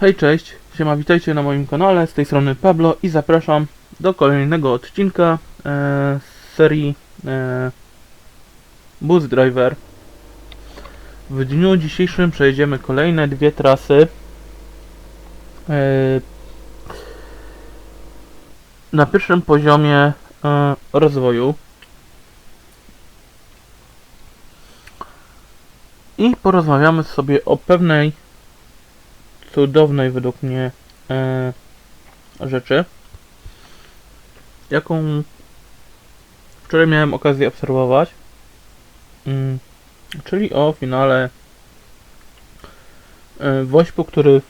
Hej, cześć, siema, witajcie na moim kanale, z tej strony Pablo i zapraszam do kolejnego odcinka e, z serii e, Bus Driver. W dniu dzisiejszym przejedziemy kolejne dwie trasy. E, na pierwszym poziomie e, rozwoju. I porozmawiamy sobie o pewnej cudownej według mnie e, rzeczy, jaką wczoraj miałem okazję obserwować, mm, czyli o finale e, Wośpu, który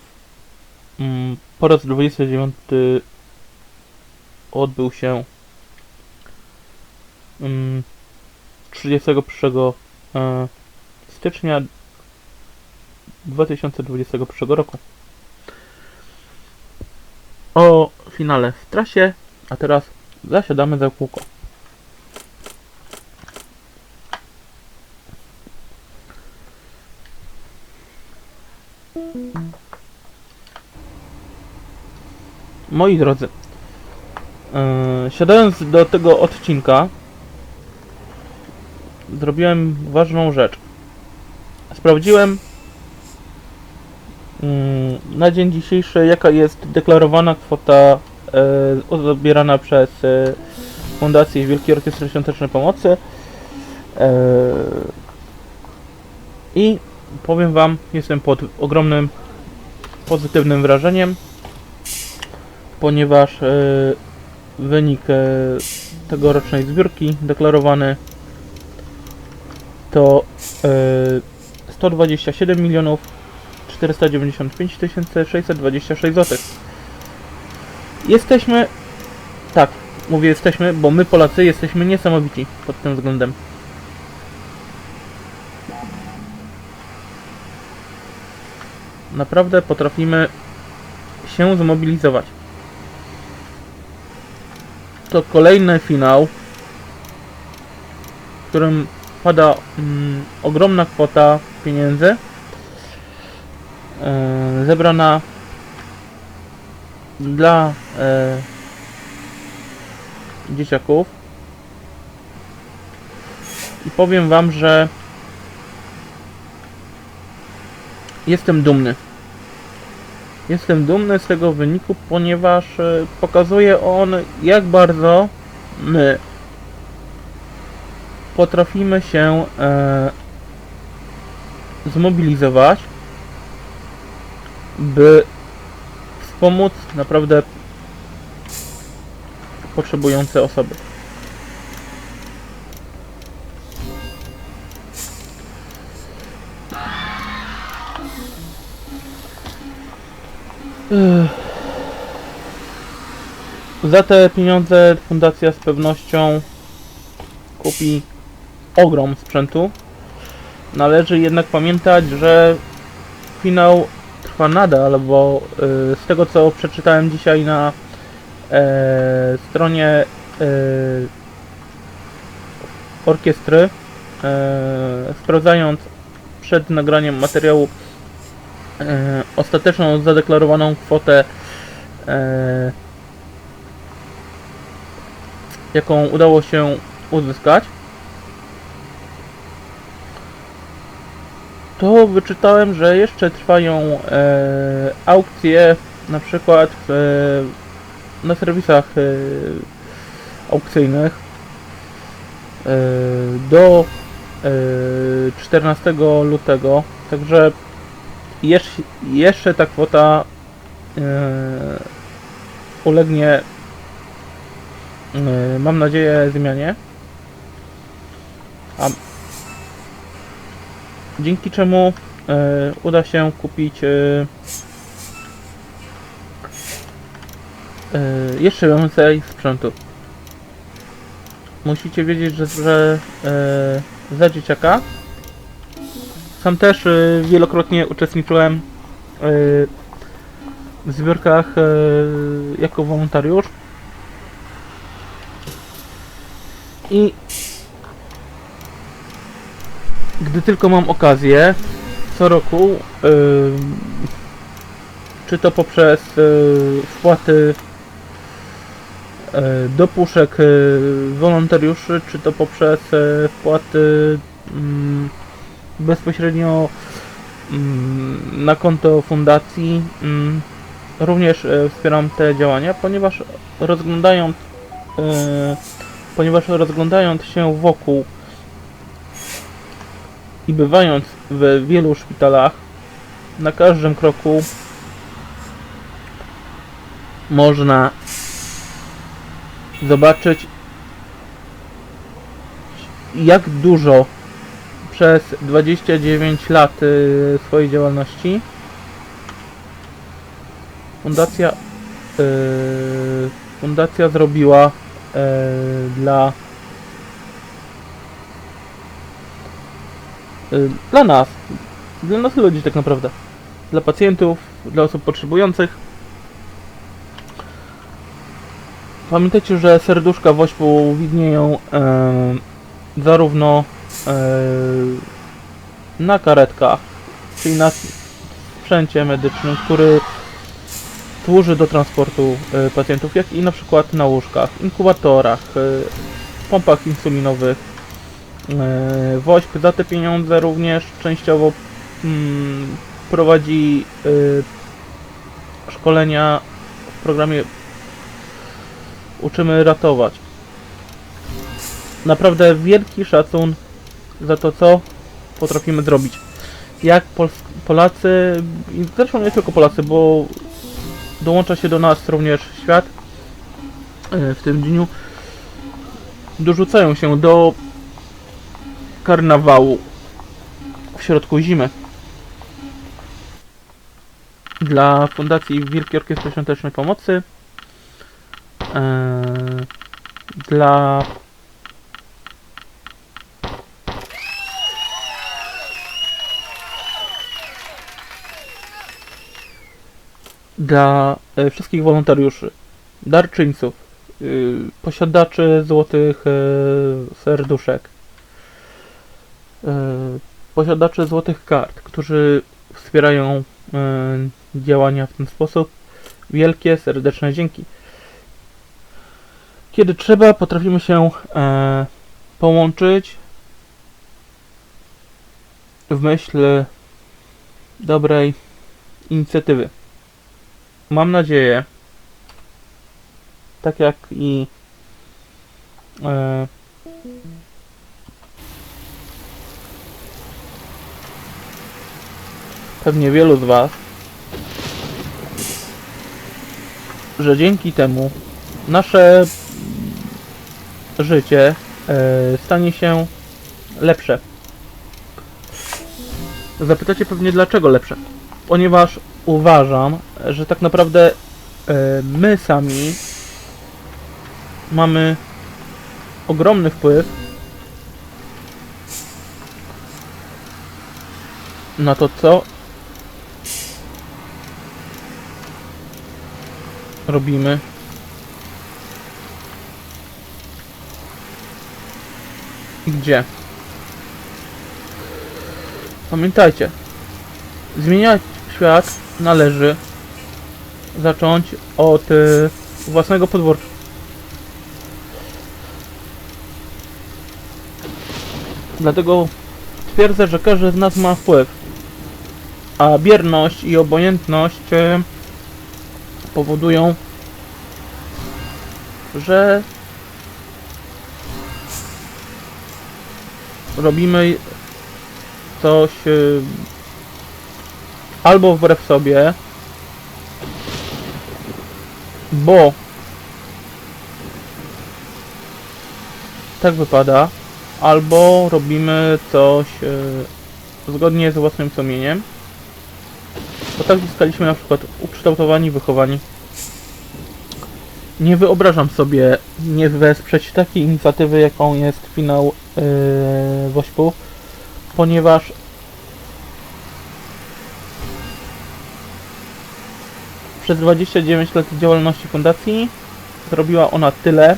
mm, po raz 29 odbył się mm, 31 e, stycznia 2021 roku. O finale w trasie, a teraz zasiadamy za kółko. Moi drodzy, yy, siadając do tego odcinka, zrobiłem ważną rzecz. Sprawdziłem mm, na dzień dzisiejszy, jaka jest deklarowana kwota e, odbierana przez e, Fundację Wielkiej Orkiestry Świątecznej Pomocy. E, I powiem Wam, jestem pod ogromnym pozytywnym wrażeniem, ponieważ e, wynik e, tegorocznej zbiórki deklarowany to e, 127 milionów 495 626 zł. Jesteśmy, tak, mówię jesteśmy, bo my Polacy jesteśmy niesamowici pod tym względem. Naprawdę potrafimy się zmobilizować. To kolejny finał, w którym pada mm, ogromna kwota pieniędzy e, zebrana dla e, dzieciaków i powiem wam, że jestem dumny. Jestem dumny z tego wyniku, ponieważ e, pokazuje on, jak bardzo my potrafimy się e, zmobilizować, by wspomóc naprawdę potrzebujące osoby. Za te pieniądze fundacja z pewnością kupi ogrom sprzętu. Należy jednak pamiętać, że finał trwa nadal, bo y, z tego co przeczytałem dzisiaj na e, stronie e, orkiestry, e, sprawdzając przed nagraniem materiału e, ostateczną zadeklarowaną kwotę, e, jaką udało się uzyskać, to wyczytałem, że jeszcze trwają e, aukcje na przykład e, na serwisach e, aukcyjnych e, do e, 14 lutego. Także jeszcze, jeszcze ta kwota e, ulegnie e, mam nadzieję zmianie. A dzięki czemu e, uda się kupić e, e, jeszcze więcej sprzętu. Musicie wiedzieć, że, że za dzieciaka sam też wielokrotnie uczestniczyłem w zbiórkach jako wolontariusz i gdy tylko mam okazję, co roku yy, czy to poprzez y, wpłaty y, do puszek y, wolontariuszy, czy to poprzez y, wpłaty mm, bezpośrednio mm, na konto fundacji. mm, Również y, wspieram te działania, ponieważ rozglądając y, ponieważ rozglądając się wokół i bywając w wielu szpitalach, na każdym kroku można zobaczyć, jak dużo przez 29 lat y, swojej działalności fundacja y, fundacja zrobiła y, dla dla nas, dla nas ludzi tak naprawdę, dla pacjentów, dla osób potrzebujących. Pamiętajcie, że serduszka wośpu widnieją e, zarówno e, na karetkach, czyli na sprzęcie medycznym, który służy do transportu e, pacjentów, jak i na przykład na łóżkach, inkubatorach, e, pompach insulinowych. E, Wośp za te pieniądze również częściowo mm, prowadzi e, szkolenia w programie Uczymy ratować. Naprawdę wielki szacun za to, co potrafimy zrobić. Jak Pols- Polacy, zresztą nie tylko Polacy, bo dołącza się do nas również świat e, w tym dniu, dorzucają się do karnawału w środku zimy. Dla Fundacji Wielkiej Orkiestry Świątecznej Pomocy e, dla dla e, wszystkich wolontariuszy, darczyńców, y, posiadaczy złotych e, serduszek, posiadaczy złotych kart, którzy wspierają e, działania w ten sposób. Wielkie, serdeczne dzięki. Kiedy trzeba, potrafimy się e, połączyć w myśl dobrej inicjatywy. Mam nadzieję, tak jak i e, pewnie wielu z Was, że dzięki temu nasze życie e, stanie się lepsze. Zapytacie pewnie dlaczego lepsze? Ponieważ uważam, że tak naprawdę e, my sami mamy ogromny wpływ na to, co robimy. Gdzie? Pamiętajcie, zmieniać świat należy zacząć od y, własnego podwórka. Dlatego twierdzę, że każdy z nas ma wpływ. A bierność i obojętność y, powodują, że robimy coś y, albo wbrew sobie, bo tak wypada, albo robimy coś e, zgodnie z własnym sumieniem, bo tak zostaliśmy na przykład ukształtowani, wychowani. Nie wyobrażam sobie nie wesprzeć takiej inicjatywy, jaką jest finał yy, Wośpu, ponieważ przez 29 lat działalności fundacji zrobiła ona tyle,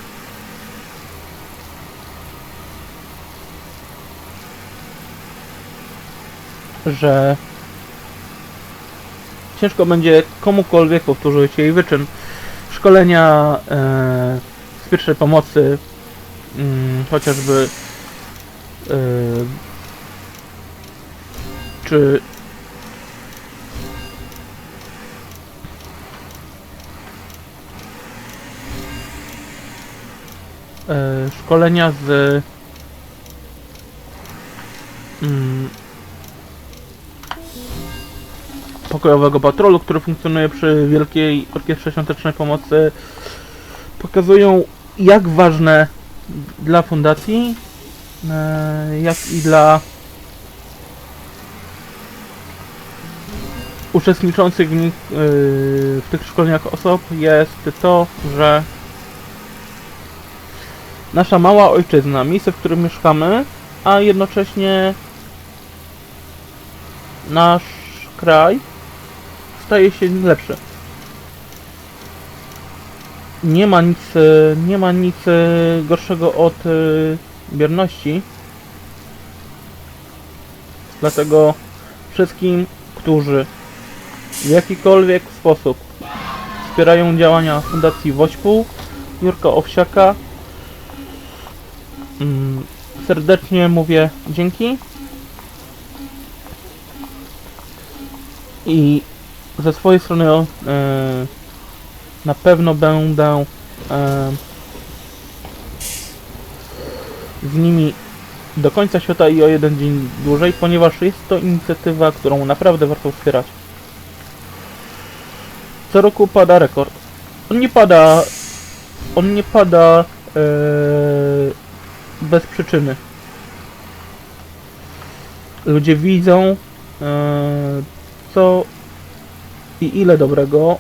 że ciężko będzie komukolwiek powtórzyć jej wyczyn. Szkolenia e, z pierwszej pomocy, mm, chociażby e, czy e, szkolenia z mm, pokojowego patrolu, który funkcjonuje przy Wielkiej Orkiestrze Świątecznej Pomocy, pokazują jak ważne dla fundacji, e, jak i dla uczestniczących w nich e, w tych szkoleniach osób jest to, że nasza mała ojczyzna, miejsce, w którym mieszkamy, a jednocześnie nasz kraj staje się lepszy. Nie ma nic, e, nie ma nic e, gorszego od e, bierności. Dlatego wszystkim, którzy w jakikolwiek sposób wspierają działania Fundacji Wośpu, Jurka Owsiaka, mm, serdecznie mówię dzięki. I ze swojej strony e, na pewno będę e, z nimi do końca świata i o jeden dzień dłużej, ponieważ jest to inicjatywa, którą naprawdę warto wspierać. Co roku pada rekord. On nie pada. On nie pada e, bez przyczyny. Ludzie widzą, co i ile dobrego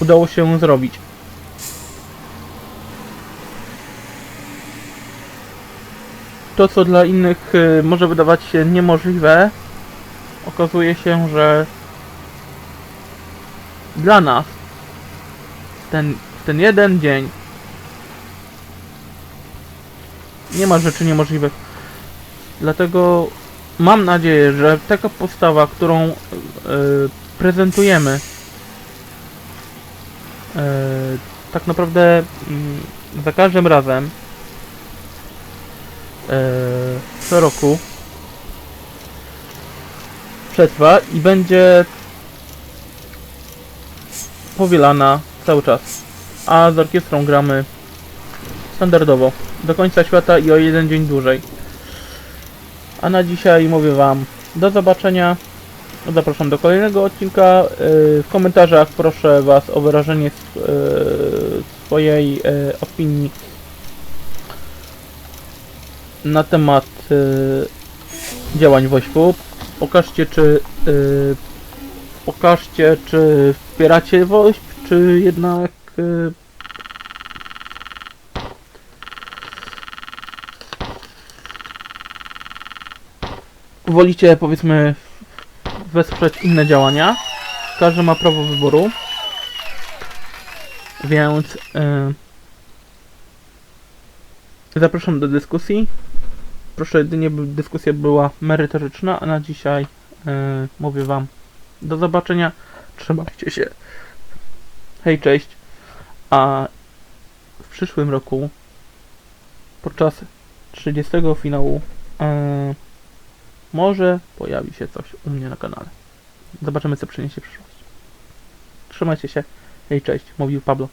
udało się zrobić. To, co dla innych y, może wydawać się niemożliwe, okazuje się, że dla nas ten, ten jeden dzień nie ma rzeczy niemożliwych. Dlatego mam nadzieję, że taka postawa, którą y, prezentujemy, y, tak naprawdę y, za każdym razem y, co roku przetrwa i będzie powielana cały czas. A z orkiestrą gramy standardowo do końca świata i o jeden dzień dłużej. A na dzisiaj mówię Wam do zobaczenia. Zapraszam do kolejnego odcinka. Yy, W komentarzach proszę Was o wyrażenie yy, swojej yy, opinii na temat działań Wośpu. Pokażcie czy pokażcie czy wspieracie Wośp, czy jednak wolicie powiedzmy wesprzeć inne działania. Każdy ma prawo wyboru. Więc yy, zapraszam do dyskusji. Proszę jedynie, by dyskusja była merytoryczna, a na dzisiaj yy, mówię Wam do zobaczenia. Trzymajcie się. Hej, cześć. A w przyszłym roku podczas 30 finału yy, może pojawi się coś u mnie na kanale. Zobaczymy, co przyniesie przyszłość. Trzymajcie się. Hej, cześć. Mówił Pablo.